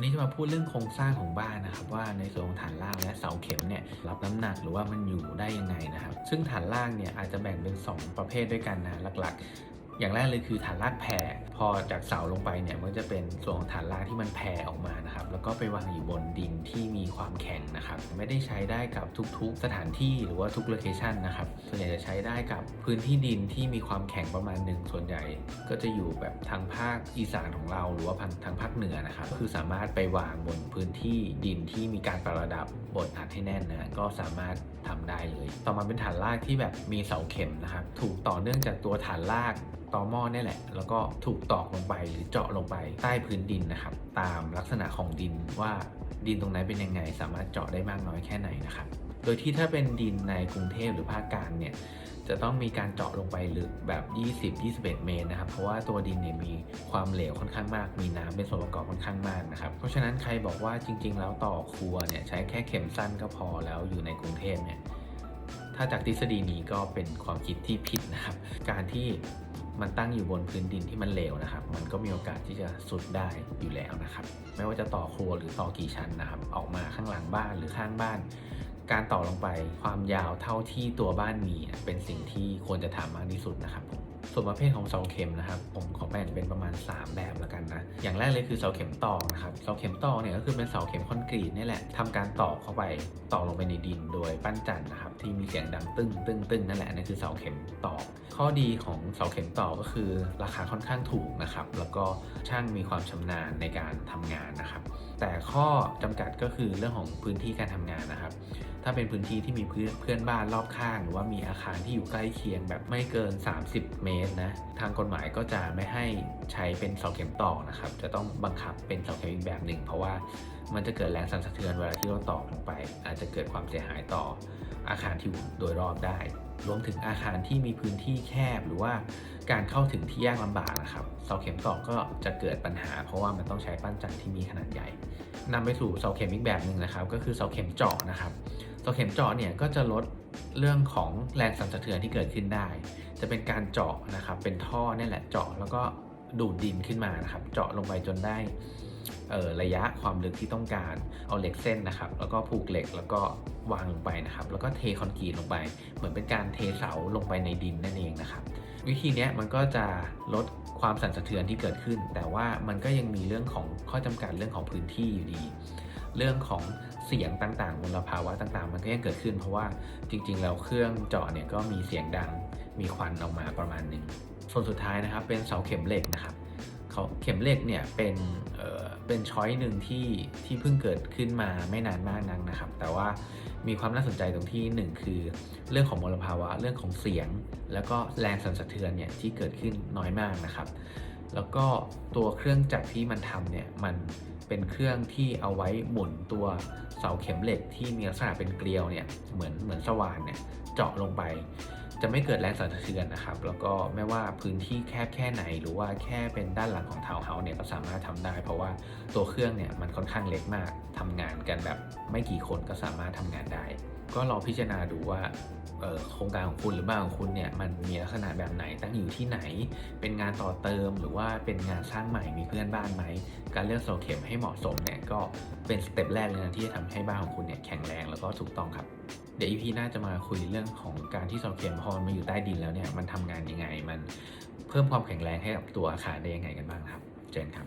วันนี้จะมาพูดเรื่องโครงสร้างของบ้านนะครับ ว่าในส่วนของฐานล่างและเสาเข็มเนี่ยรับน้ำหนักหรือว่ามันอยู่ได้ยังไงนะครับ ซึ่งฐานล่างเนี่ยอาจจะแบ่งเป็น 2 ประเภทด้วยกันนะหลักๆ อย่างแรกเลยคือฐานรากแผ่ พอจากเสาลงไปเนี่ยมันจะเป็นส่วนของฐานรากที่มันแผ่ออกมานะครับ แล้วก็ไปวางอยู่บนดินที่มีความแข็งนะครับ ไม่ได้ใช้ได้กับทุกๆ สถานที่หรือว่าทุกโลเคชันนะครับ ส่วนใหญ่จะใช้ได้กับพื้นที่ดินที่มีความแข็งประมาณหนึ่งส่วนใหญ่ ก็จะอยู่แบบทางภาคอีสานของเรา หรือว่าทางภาคเหนือนะครับ คือสามารถไปวางบนพื้นที่ดินที่มีการประดับบดอัดให้แน่นนะก็สามารถทำได้เลย ต่อมาเป็นฐานรากที่แบบมีเสาเข็มนะครับ ถูกต่อเนื่องจากตัวฐานรากตอหม้อนี่แหละ แล้วก็ถูกตอกลงไปหรือเจาะลงไปใต้พื้นดินนะครับ ตามลักษณะของดินว่าดินตรงนั้นเป็นยังไง สามารถเจาะได้มากน้อยแค่ไหนนะครับ โดยที่ถ้าเป็นดินในกรุงเทพหรือภาคกลางเนี่ยจะต้องมีการเจาะลงไปลึกแบบ 20-21 เมตรนะครับ เพราะว่าตัวดินเนี่ยมีความเหลวค่อนข้างมาก มีน้ำเป็นส่วนประกอบค่อนข้างมากนะครับ เพราะฉะนั้นใครบอกว่าจริง ๆ แล้วต่อครัวเนี่ยใช้แค่เข็มสั้นก็พอแล้วอยู่ในกรุงเทพเนี่ย ถ้าจากทฤษฎีนี้ก็เป็นความคิดที่ผิดนะครับ การที่มันตั้งอยู่บนพื้นดินที่มันเหลวนะครับ มันก็มีโอกาสที่จะสุดได้อยู่แล้วนะครับ ไม่ว่าจะต่อครัวหรือต่อกี่ชั้นนะครับ ออกมาข้างหลังบ้านหรือข้างบ้าน การต่อลงไปความยาวเท่าที่ตัวบ้านมีเป็นสิ่งที่ควรจะทำมากที่สุดนะครับผม ส่วนประเภทของเสาเข็มนะครับ ผมขอแบ่งเป็นประมาณ 3 แบบแล้วกันนะ อย่างแรกเลยคือเสาเข็มตอกนะครับ เสาเข็มตอกเนี่ยก็คือเป็นเสาเข็มคอนกรีตนี่แหละทำการตอกเข้าไปตอกลงไปในดินโดยปั้นจันทร์นะครับที่มีเสียงดังตึ้งตึ้งตึ้งนั่นแหละนั่นคือเสาเข็มตอก ข้อดีของเสาเข็มตอกก็คือ ราคาค่อนข้างถูกนะครับ แล้วก็ช่างมีความชำนาญในการทำงานนะครับ แต่ข้อจำกัดก็คือเรื่องของพื้นที่การทำงานนะครับ ถ้าเป็นพื้นที่ที่มีเพื่อนเพื่อนบ้านรอบข้าง หรือว่ามีอาคารที่อยู่ใกล้เคียงแบบไม่เกิน 30 เมตรนะทางกฎหมายก็จะไม่ให้ใช้เป็นเสาเข็มตอกนะครับ จะต้องบังคับเป็นเสาเข็มอีกแบบหนึ่ง เพราะว่ามันจะเกิดแรงสั่นสะเทือนเวลาที่เราตอกลงไป อาจจะเกิดความเสียหายต่ออาคารที่อยู่โดยรอบได้ รวมถึงอาคารที่มีพื้นที่แคบหรือว่าการเข้าถึงที่ยากลำบากนะครับเสาเข็มตอกก็จะเกิดปัญหา เพราะว่ามันต้องใช้ปั้นจันทร์ที่มีขนาดใหญ่นำไปสู่เสาเข็มอีกแบบหนึ่งนะครับ ก็คือเสาเข็มเจาะนะครับเสาเข็มเจาะเนี่ยก็จะลดเรื่องของแรงสั่นสะเทือนที่เกิดขึ้นได้ จะเป็นการเจาะนะครับ เป็นท่อเนี่ยแหละเจาะแล้วก็ดูดดินขึ้นมานะครับ เจาะลงไปจนได้ระยะความลึกที่ต้องการ เอาเหล็กเส้นนะครับ แล้วก็ผูกเหล็กแล้วก็ วางลงไปนะครับ แล้วก็เทคอนกรีตลงไป เหมือนเป็นการเทเสาลงไปในดินนั่นเองนะครับ วิธีนี้มันก็จะลดความสั่นสะเทือนที่เกิดขึ้น แต่ว่ามันก็ยังมีเรื่องของข้อจำกัดเรื่องของพื้นที่อยู่ดี เรื่องของเสียงต่างๆมลภาวะต่างๆ มันก็ยังเกิดขึ้น เพราะว่าจริงๆแล้วเครื่องเจาะเนี่ยก็มีเสียงดังมีควันออกมาประมาณหนึ่งส่วนสุดท้ายนะครับเป็นเสาเข็มเหล็กนะครับ เขาเข็มเหล็กเนี่ยเป็นเเป็นช้อยหนึ่งที่ที่เพิ่งเกิดขึ้นมาไม่นานมากนักนะครับ แต่ว่ามีความน่าสนใจตรงที่หนึ่งคือเรื่องของมลภาวะเรื่องของเสียง แล้วก็แรงสั่นสะเทือนเนี่ยที่เกิดขึ้นน้อยมากนะครับ แล้วก็ตัวเครื่องจักรที่มันทำเนี่ยมันเป็นเครื่องที่เอาไว้หมุนตัวเสาเข็มเหล็กที่มีลักษณะเป็นเกลียวเนี่ยเหมือนเหมือนสว่านเนี่ยเจาะลงไป จะไม่เกิดแรงสั่นสะเทือนนะครับ แล้วก็ไม่ว่าพื้นที่แคบแค่ไหน หรือว่าแค่เป็นด้านหลังของทาวน์เฮาส์เนี่ยก็สามารถทำได้ เพราะว่าตัวเครื่องเนี่ยมันค่อนข้างเล็กมากทำงานกันแบบไม่กี่คนก็สามารถทำงานได้ ก็ลองพิจารณาดูว่าโครงการของคุณหรือบ้านของคุณเนี่ยมันมีลักษณะแบบไหนตั้งอยู่ที่ไหน เป็นงานต่อเติมหรือว่าเป็นงานสร้างใหม่มีเพื่อนบ้านไหม การเลือกเสาเข็มให้เหมาะสมเนี่ยก็เป็นสเต็ปแรกเลยนะที่จะทำให้บ้านของคุณเนี่ยแข็งแรงแล้วก็ถูกต้องครับ เดี๋ยวอีพีหน้าจะมาคุยเรื่องของการที่เสาเข็มพอมันมาอยู่ใต้ดินแล้วเนี่ยมันทำงานยังไง มันเพิ่มความแข็งแรงให้กับตัวอาคารได้ยังไงกันบ้างครับ เจนครับ